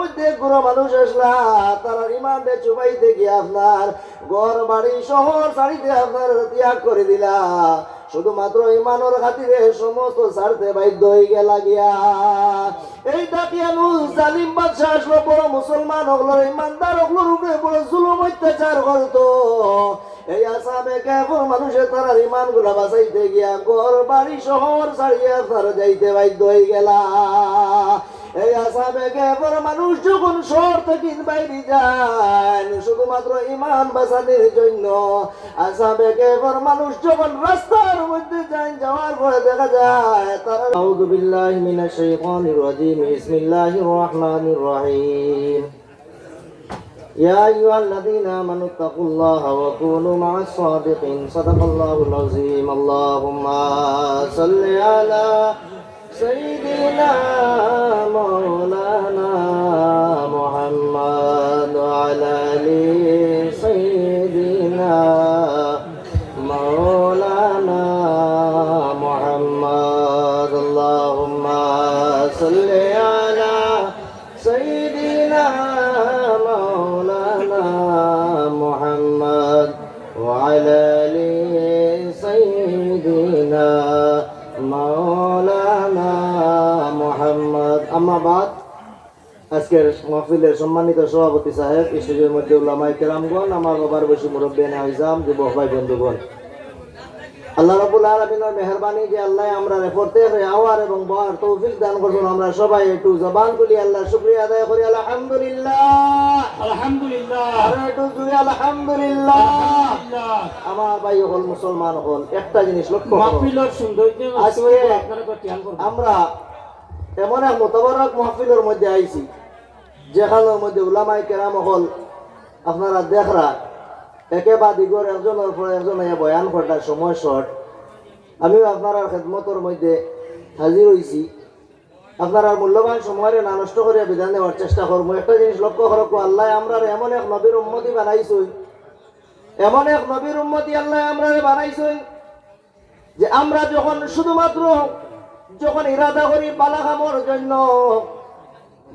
মধ্যে মানুষ আপনার ঘর, বাড়ি, শহর ছাড়িতে আপনার ত্যাগ করে দিলা। শুধুমাত্র ইমানের খাতিরে সমস্ত ছাড়তে বাধ্য হয়ে গেলা গিয়া। এই দাকিয়ানুল জালিম বাদশাহ আসলো, বড় মুসলমান হগলো ইমানদার হগলোর উপরে বড় জুলুম অত্যাচার করতো। এই আসামে কেবল মানুষের তারা ইমানগুলা বাঁচাইতে গিয়া ঘর, বাড়ি, শহর ছাড়িয়ে তারা যাইতে বাধ্য হয়ে গেলা। এই আসামে কেবল মানুষ যখন শহর থেকে বাইরে যায় শুধুমাত্র ইমান বাঁচানোর জন্য আসামে কেবল মানুষ যখন রাস্তার মধ্যে যায় যাওয়ার পরে দেখা যায় তারা আউযু বিল্লাহি মিনাশ শাইতানির রাজিম বিসমিল্লাহির রহমানির রহিম يا أيها الذين آمنوا اتقوا الله وكونوا مع الصادقين صدق الله العظيم اللهم صل على سيدنا اللهم صل على سيدنا مولانا محمد وعلى آل سيدنا مولانا محمد أما بعد আজকের মাহফিলের সম্মানিত সভাপতি সাহেব স্টেজের মধ্যে উল্লামাই কেরামগণ আমার বাবার বসে মুরব্বী নাইজাম যুবক ভাই বন্ধুগণ আল্লাহ রাব্বুল আলামিনের মেহেরবানি যে আল্লাহ আমরা হয়ে আওয়ার এবং বহার তৌফিক দান করুন। আমরা সবাই একটু জবান তুলি আল্লাহ শুকরিয়া আদায় করি। আলহামদুলিল্লাহ। আলহামদুলিল্লাহ। একটু জুড়ে আলহামদুলিল্লাহ। আমার ভাই হল মুসলমান হল একটা জিনিস লক্ষ্য আজকে আমরা এমন এক মোতাবরক মাহফিলের মধ্যে আইছি যেখানের মধ্যে উলামাই কেরাম হল আপনারা দেখরা একে বা দিগর একজনের পর একজন বয়ান করার সময় শর্ট আমিও আপনার খেদমতর মধ্যে হাজির হয়েছি আপনার মূল্যবান সময়ের না নষ্ট করে বিধান দেওয়ার চেষ্টা করব একটা জিনিস লক্ষ্য করব আল্লাহ আমরা এমন এক নবীর উন্মতি বানাইছই। এমন এক নবীর উন্মতি আল্লাহ আমরা বানাইছই যে আমরা যখন শুধুমাত্র যখন ইরাদা করি পালা জন্য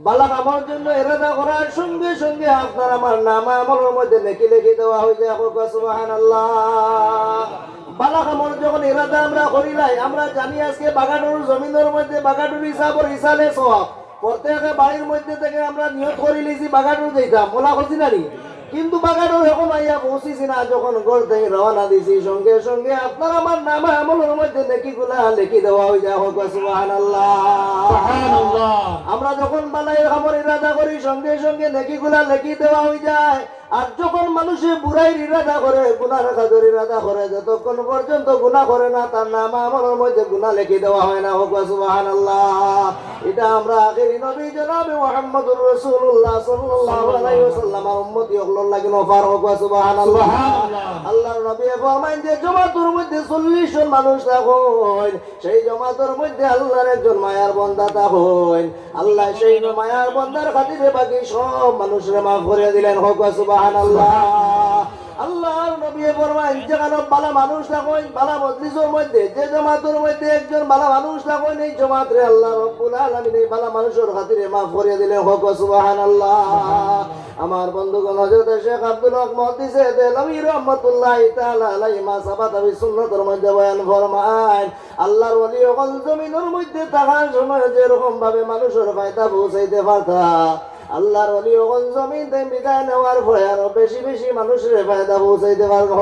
বালা কামর জন্য ইরাদা করার সঙ্গে সঙ্গে আপনার আমার নাম আমলের মধ্যে নেকি লেখি দেওয়া হয়ে যায় সুবাহান আল্লাহ বালা কামর যখন ইরাদা আমরা করিলাই আমরা জানি আজকে বাগানুর জমিনের মধ্যে বাগানুর হিসাবর হিসালে সব প্রত্যেকে বাড়ির মধ্যে থেকে আমরা নিয়ত করে লিছি, বাগানুর যেতাম মোলা করছি না? কিন্তু বাগানুর এখন আইয়া পৌঁছিছি না, যখন ঘর থেকে রওনা দিছি। সঙ্গে সঙ্গে আপনার আমার নাম আমলের মধ্যে নেকি গুলা লেখি দেওয়া হয়ে যায় হোক সুবাহান আল্লাহ আমরা যখন বানাই খাবার ইরাদা করি সঙ্গে সঙ্গে নেকি গুলা নেকি দেওয়া হয়ে যায়। আর যখন মানুষে বুড়াই ইরাদা করে গুনা রেখাজোর ইরাদা করে যতক্ষণ পর্যন্ত গুনাহ করে না তার নাম আমলের মধ্যে গুনাহ লিখে দেওয়া হয় না। হোক সুবহানাল্লাহ। এটা আমরা আগের নবী জনাবে মুহাম্মদুর রাসূলুল্লাহ সাল্লাল্লাহু আলাইহি ওয়াসাল্লামের উম্মতি হলোর লাগি নফার হোক। আল্লাহর নবী ফরমাইন যে জমাতুর মধ্যে চল্লিশ জন মানুষ থাকুন সেই জমাতুর মধ্যে আল্লাহর একজন মায়ার বন্দা থাকুন। আল্লাহ সেই মায়ার বন্দার খাতিরে বাকি সব মানুষের মাফ করে দিলেন। হোক সুবহানাল্লাহ। আল্লাহর নবী ফরমাইন যেখানে বালা মানুষ বালা মজলিসের মধ্যে, যে মধ্যে একজন মানুষ জমাতরে আল্লাহ আলামিন এই মানুষের খাতিরে মাফ করে দিলেন হোক, সুবহানাল্লাহ। আমার বন্ধুগণ, হযরত শেখ আব্দুল হক দেলভী রহমাতুল্লাহ তাআলা আলাইহি মা সাবাত মধ্যে বয়ান আল্লাহর ওলি জমিনের মধ্যে থাকার সময় যেরকম ভাবে মানুষের ফায়দা পৌঁছাইতে পারতা, আল্লাহর ওলি জমিন তে বিদায় নেওয়ার পরে আরও বেশি বেশি মানুষের ফায়দা পৌঁছাইতে পারবে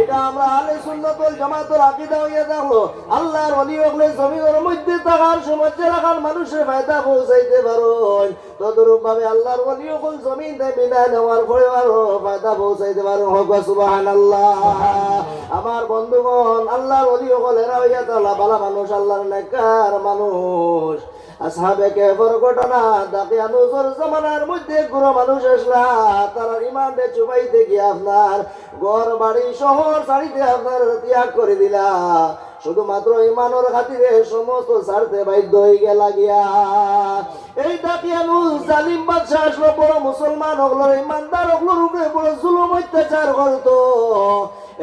এটা আমরা আলে সুন্নাতুল জামাতুল আকীদা হইয়া থাকল আল্লাহর ওগলে জমিনের মধ্যে থাকার সময় যে রাখার মানুষের ফায়দা পৌঁছাইতে পারোন। তদরূপ ভাবে আল্লাহর ওগল জমিন বিদায় নেওয়ার পরে ফায়দা পৌঁছাইতে পারো হোক সুবহানাল্লাহ। আমার বন্ধুগণ আল্লাহর ওলি ওগল এরা হইয়া তাআলা ভালো মানুষ আল্লাহর নেককার মানুষ। আসহাবে কেফর ঘটনা দাকিয়া নজর জমানার মধ্যে গুরু মানুষ আসলা তারা ইমানকে চুপাইতে গিয়ে আপনার ঘর, বাড়ি, শহর ছাড়িতে আপনার ত্যাগ করে দিলা। শুধুমাত্র ইমানের খাতিরে সমস্ত ছাড়তে বাধ্য হয়ে গেলা গিয়া এই দাকিয়ানুল জালিম বাদশাহ আসলো, বড় মুসলমান হগলো ইমানদার হগলোর উপরে বড় জুলুম, অত্যাচার করতো।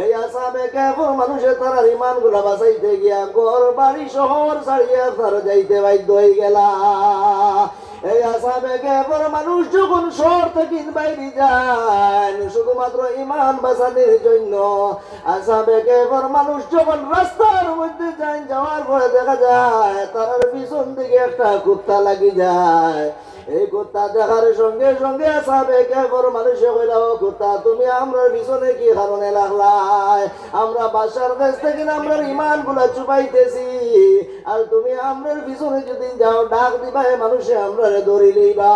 এই আসামে কেবল মানুষের তারা ইমানগুলা বাঁচাইতে গিয়া ঘর বাড়ি শহর ছাড়িয়া তারা যাইতে বাধ্য হয়ে গেলা। এই আসামে কেবল মানুষ যখন শহর থেকে বাইরে যায়, শুধুমাত্র ইমান বাঁচানোর জন্য। আসামে কেবল মানুষ যখন রাস্তার মধ্যে যায়, যাওয়ার পরে দেখা যায় তার পিছন দিকে একটা কুত্তা লাগি যায়। এই কুত্তা দেখার সঙ্গে সঙ্গে আসাবে কেবল মানুষে কইলা কুত্তা, তুমি আমরা পিছনে কি কারণে লাগলাই? আমরা বাসার কাছ থেকে আমরা ইমানগুলা চুপাইতেছি। আর তুমি আমরার পিছনে যদি যাও, ডাক দিবা মানুষে আমরা ধরি লইবা।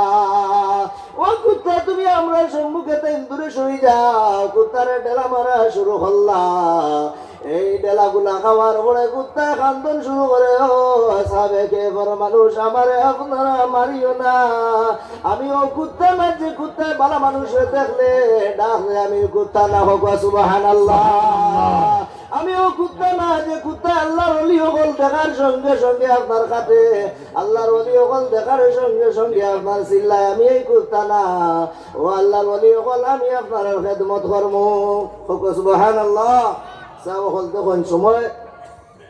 ও কুত্তা, তুমি আমরা সম্মুখে তাই দূরে সই যাও। কুত্তারে ডেলা মারা শুরু করলা। এই ডেলাগুলা খাওয়ার পরে কুত্তায় খান্দন শুরু করে, ও সাবে কে মানুষ, আমারে আপনারা মারিও না। আমি ও কুত্তা যে কুত্তায় ভালো মানুষ দেখলে ডাকলে আমি কুত্তা না হোক সুবাহান আমি ও কুত্তা না, যে কুত্তা আল্লাহর অলি হল দেখার সঙ্গে সঙ্গে আপনার কাছে, আল্লাহর অলি হল দেখার সঙ্গে সঙ্গে আপনার চিল্লায় আমি এই কুত্তা না। ও আল্লাহর অলি হল আমি আপনার খেদমত কর্ম। হোক সুবাহান আল্লাহ চাও হল তখন সময়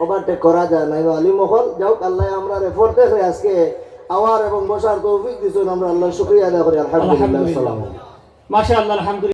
ওভারটেক করা যায় নাই। আলী মহল যাও আল্লাহ আমরা রেফর দেখে আজকে আওয়ার এবং বসার তৌফিক দিচ্ছেন আমরা। আল্লাহ শুক্রিয়া আদায় করি। আলহামদুলিল্লাহ মাসা আল্লাহ আলহামদুলিল্লাহ।